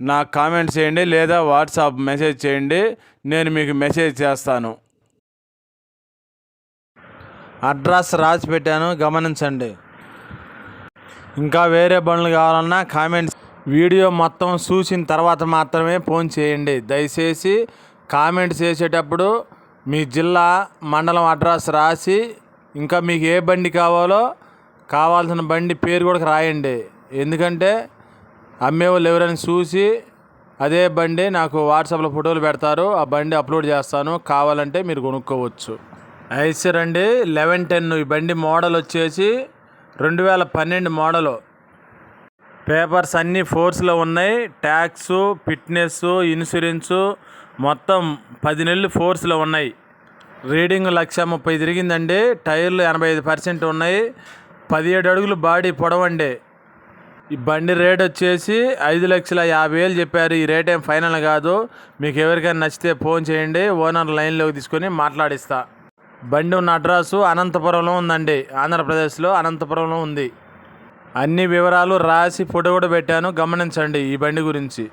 నాకు కామెంట్ చేయండి లేదా వాట్సాప్ మెసేజ్ చేయండి నేను మీకు మెసేజ్ చేస్తాను. అడ్రస్ రాసి పెట్టాను గమనించండి. ఇంకా వేరే బండ్లు కావాలన్నా కామెంట్స్ వీడియో మొత్తం చూసిన తర్వాత మాత్రమే ఫోన్ చేయండి. దయచేసి కామెంట్ చేసేటప్పుడు మీ జిల్లా మండలం అడ్రస్ రాసి ఇంకా మీకు ఏ బండి కావాలో కావాల్సిన బండి పేరు కూడా రాయండి. ఎందుకంటే అమ్మేవాళ్ళు ఎవరైనా చూసి అదే బండి నాకు వాట్సాప్లో ఫోటోలు పెడతారు ఆ బండి అప్లోడ్ చేస్తాను కావాలంటే మీరు కొనుక్కోవచ్చు. ఐసర్ అండి లెవెన్ టెన్ ఈ బండి మోడల్ వచ్చేసి రెండు వేల పన్నెండు మోడలు. పేపర్స్ అన్నీ ఫోర్స్లో ఉన్నాయి ట్యాక్స్ ఫిట్నెస్ ఇన్సూరెన్సు మొత్తం పది నెలలు ఫోర్స్లో ఉన్నాయి. రీడింగ్ లక్ష ముప్పై తిరిగిందండి టైర్లు ఎనభై ఐదు పర్సెంట్ ఉన్నాయి పదిహేడు అడుగులు బాడీ పొడవండి. ఈ బండి రేట్ వచ్చేసి ఐదు లక్షల యాభై వేలు చెప్పారు. ఈ రేట్ ఏం ఫైనల్ కాదు. మీకు ఎవరికైనా నచ్చితే ఫోన్ చేయండి. ఓనర్ లైన్లోకి తీసుకొని మాట్లాడిస్తా. బండి ఉన్న అడ్రస్సు అనంతపురంలో ఉందండి. ఆంధ్రప్రదేశ్లో అనంతపురంలో ఉంది. అన్ని వివరాలు రాసి ఫోటో కూడా పెట్టాను. గమనించండి ఈ బండి గురించి.